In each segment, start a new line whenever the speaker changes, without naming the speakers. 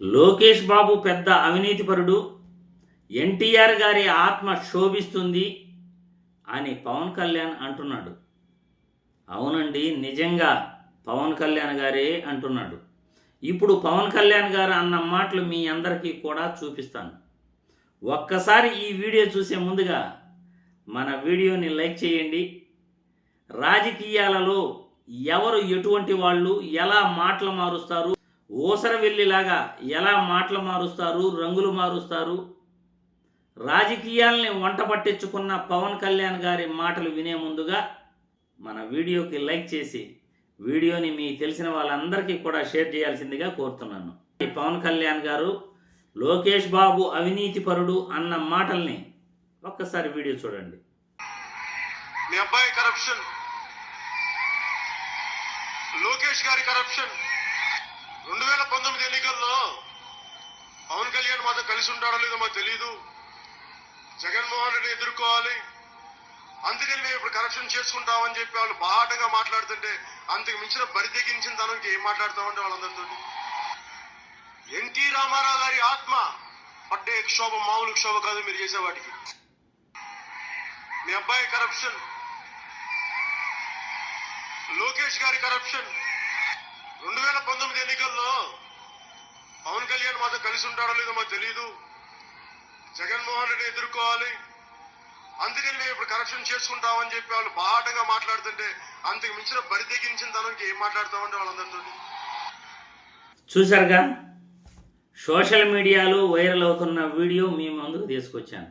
లోకేష్ బాబు పెద్ద అవినీతిపరుడు ఎన్టీఆర్ గారి ఆత్మ శోభిస్తుంది అని పవన్ కళ్యాణ్ అంటున్నాడు. అవునండి నిజంగా పవన్ కళ్యాణ్ గారే అంటున్నాడు. ఇప్పుడు పవన్ కళ్యాణ్ గారు అన్న మాటలు మీ అందరికీ కూడా చూపిస్తాను. ఒక్కసారి ఈ వీడియో చూసే ముందుగా మన వీడియోని లైక్ చేయండి. రాజకీయాలలో ఎవరు ఎటువంటి వాళ్ళు ఎలా మాటలు మారుస్తారు ఊసర వెళ్ళిలాగా ఎలా మాటలు మారుస్తారు రంగులు మారుస్తారు? రాజకీయాల్ని వంట పట్టించుకున్న పవన్ కళ్యాణ్ గారి మాటలు వినే ముందుగా మన వీడియోకి లైక్ చేసి వీడియోని మీ తెలిసిన వాళ్ళందరికీ కూడా షేర్ చేయాల్సిందిగా కోరుతున్నాను. పవన్ కళ్యాణ్ గారు లోకేష్ బాబు అవినీతి పరుడు అన్న మాటల్ని ఒక్కసారి వీడియో చూడండి.
మీ అబ్బాయి కరప్షన్ లోకేష్ గారి కరప్షన్ రెండు వేల పంతొమ్మిది ఎన్నికల్లో పవన్ కళ్యాణ్ మాతో కలిసి ఉంటాడో లేదో మాకు తెలియదు జగన్మోహన్ రెడ్డి ఎదుర్కోవాలి. అందుకని మేము ఇప్పుడు కరప్షన్ చేసుకుంటామని చెప్పి వాళ్ళు బాటంగా మాట్లాడుతుంటే అంతకు మించిన బరి తెగించిన తనకి ఏం మాట్లాడతామంటే వాళ్ళందరితో ఎన్టీ రామారావు గారి ఆత్మ పడ్డే క్షోభ మామూలు క్షోభ కాదు మీరు చేసే వాటికి. మీ అబ్బాయి కరప్షన్ లోకేష్ గారి కరప్షన్ రెండు వేల పంతొమ్మిది ఎన్నికల్లో పవన్ కళ్యాణ్ మాతో కలిసి ఉంటాడో లేదో మాకు తెలియదు జగన్మోహన్ రెడ్డి ఎదుర్కోవాలి. అందుకని మేము ఇప్పుడు కరప్షన్ చేసుకుంటామని చెప్పి వాళ్ళు బాటంగా మాట్లాడుతుంటే అంతకు మించిన బరి తెగించిన తనకి ఏం మాట్లాడతామంటే వాళ్ళందరితో
చూసారుగా సోషల్ మీడియాలో వైరల్ అవుతున్న వీడియో మీ ముందుకు తీసుకొచ్చాను.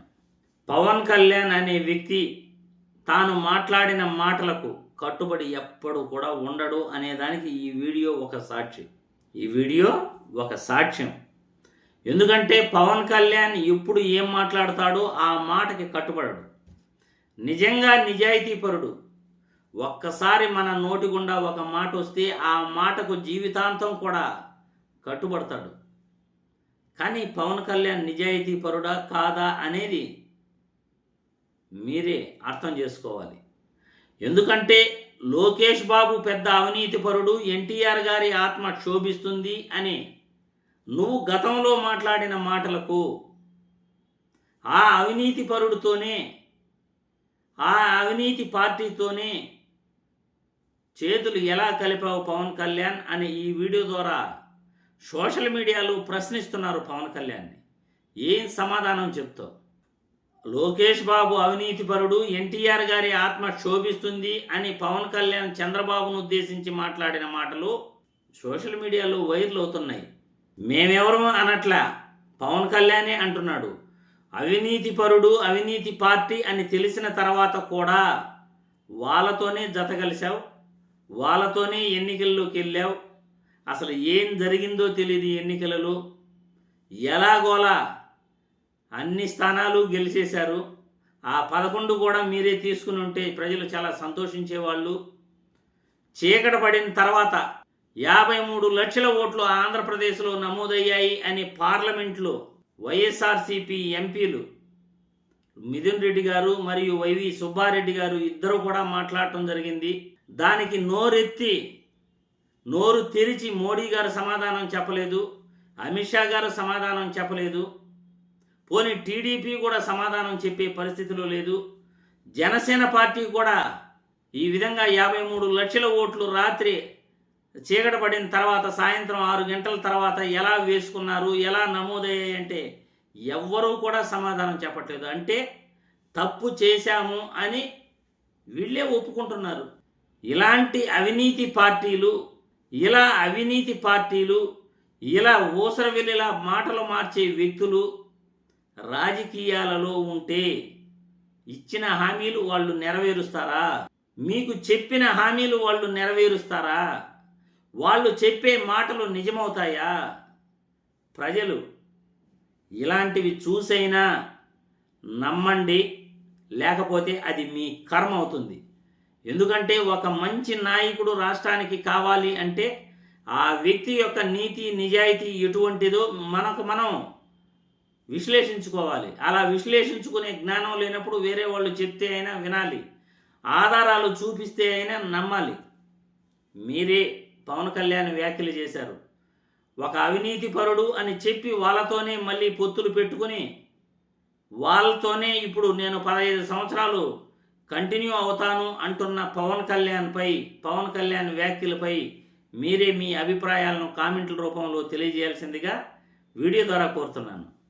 పవన్ కళ్యాణ్ అనే వ్యక్తి తాను మాట్లాడిన మాటలకు కట్టుబడి ఎప్పుడు కూడా ఉండడు అనేదానికి ఈ వీడియో ఒక సాక్షి ఈ వీడియో ఒక సాక్ష్యం. ఎందుకంటే పవన్ కళ్యాణ్ ఎప్పుడు ఏం మాట్లాడతాడో ఆ మాటకి కట్టుబడడు. నిజంగా నిజాయితీపరుడు ఒక్కసారి మన నోటి గుండా ఒక మాట వస్తే ఆ మాటకు జీవితాంతం కూడా కట్టుబడతాడు. కానీ పవన్ కళ్యాణ్ నిజాయితీపరుడా కాదా అనేది మీరే అర్థం చేసుకోవాలి. ఎందుకంటే లోకేష్ బాబు పెద్ద అవినీతిపరుడు ఎన్టీఆర్ గారి ఆత్మ క్షోభిస్తుంది అని నువ్వు గతంలో మాట్లాడిన మాటలకు ఆ అవినీతిపరుడితోనే ఆ అవినీతి పార్టీతోనే చేతులు ఎలా కలిపావు పవన్ కళ్యాణ్ అని ఈ వీడియో ద్వారా సోషల్ మీడియాలో ప్రశ్నిస్తున్నారు పవన్ కళ్యాణ్ని. ఏం సమాధానం చెప్తావు? లోకేష్ బాబు అవినీతిపరుడు ఎన్టీఆర్ గారి ఆత్మ శోభిస్తుంది అని పవన్ కళ్యాణ్ చంద్రబాబును ఉద్దేశించి మాట్లాడిన మాటలు సోషల్ మీడియాలో వైరల్ అవుతున్నాయి. మేమెవరు అనట్లా పవన్ కళ్యాణే అంటున్నాడు. అవినీతిపరుడు అవినీతి పార్టీ అని తెలిసిన తర్వాత కూడా వాళ్ళతోనే జత కలిశావు వాళ్ళతోనే ఎన్నికల్లోకి వెళ్ళావు. అసలు ఏం జరిగిందో తెలియదు ఎన్నికలలో. ఎలాగోలా అన్ని స్థానాలు గెలిచేశారు. ఆ పదకొండు కూడా మీరే తీసుకుని ఉంటే ప్రజలు చాలా సంతోషించేవాళ్ళు. చీకట పడిన తర్వాత యాభై మూడు లక్షల ఓట్లు ఆంధ్రప్రదేశ్లో నమోదయ్యాయి అని పార్లమెంట్లో వైఎస్ఆర్సిపి ఎంపీలు మిథున్ రెడ్డి గారు మరియు వైవి సుబ్బారెడ్డి గారు ఇద్దరు కూడా మాట్లాడటం జరిగింది. దానికి నోరెత్తి నోరు తెరిచి మోడీ గారు సమాధానం చెప్పలేదు. అమిత్ షా గారు సమాధానం చెప్పలేదు. పోనీ టీడీపీ కూడా సమాధానం చెప్పే పరిస్థితిలో లేదు. జనసేన పార్టీ కూడా ఈ విధంగా యాభై మూడు లక్షల ఓట్లు రాత్రి చీకట పడిన తర్వాత సాయంత్రం ఆరు గంటల తర్వాత ఎలా వేసుకున్నారు ఎలా నమోదయ్యాయి అంటే ఎవ్వరూ కూడా సమాధానం చెప్పట్లేదు. అంటే తప్పు చేశాము అని వీళ్ళే ఒప్పుకుంటున్నారు. ఇలాంటి అవినీతి పార్టీలు ఇలా అవినీతి పార్టీలు ఇలా ఊసరవిల్లిలా మాటలు మార్చే వ్యక్తులు రాజకీయాలలో ఉంటే ఇచ్చిన హామీలు వాళ్ళు నెరవేరుస్తారా? మీకు చెప్పిన హామీలు వాళ్ళు నెరవేరుస్తారా? వాళ్ళు చెప్పే మాటలు నిజమవుతాయా? ప్రజలు ఇలాంటివి చూసైనా నమ్మండి లేకపోతే అది మీ కర్మ అవుతుంది. ఎందుకంటే ఒక మంచి నాయకుడు రాష్ట్రానికి కావాలి అంటే ఆ వ్యక్తి యొక్క నీతి నిజాయితీ ఎటువంటిదో మనకు మనం విశ్లేషించుకోవాలి. అలా విశ్లేషించుకునే జ్ఞానం లేనప్పుడు వేరే వాళ్ళు చెప్తే అయినా వినాలి. ఆధారాలు చూపిస్తే అయినా నమ్మాలి. మీరే పవన్ కళ్యాణ్ వ్యాఖ్యలు చేశారు. ఒక అవినీతి పరుడు అని చెప్పి వాళ్ళతోనే మళ్ళీ పొత్తులు పెట్టుకుని వాళ్ళతోనే ఇప్పుడు నేను పదహైదు సంవత్సరాలు కంటిన్యూ అవుతాను అంటున్న పవన్ కళ్యాణ్పై పవన్ కళ్యాణ్ వ్యాఖ్యలపై మీరే మీ అభిప్రాయాలను కామెంట్ల రూపంలో తెలియజేయాల్సిందిగా వీడియో ద్వారా కోరుతున్నాను.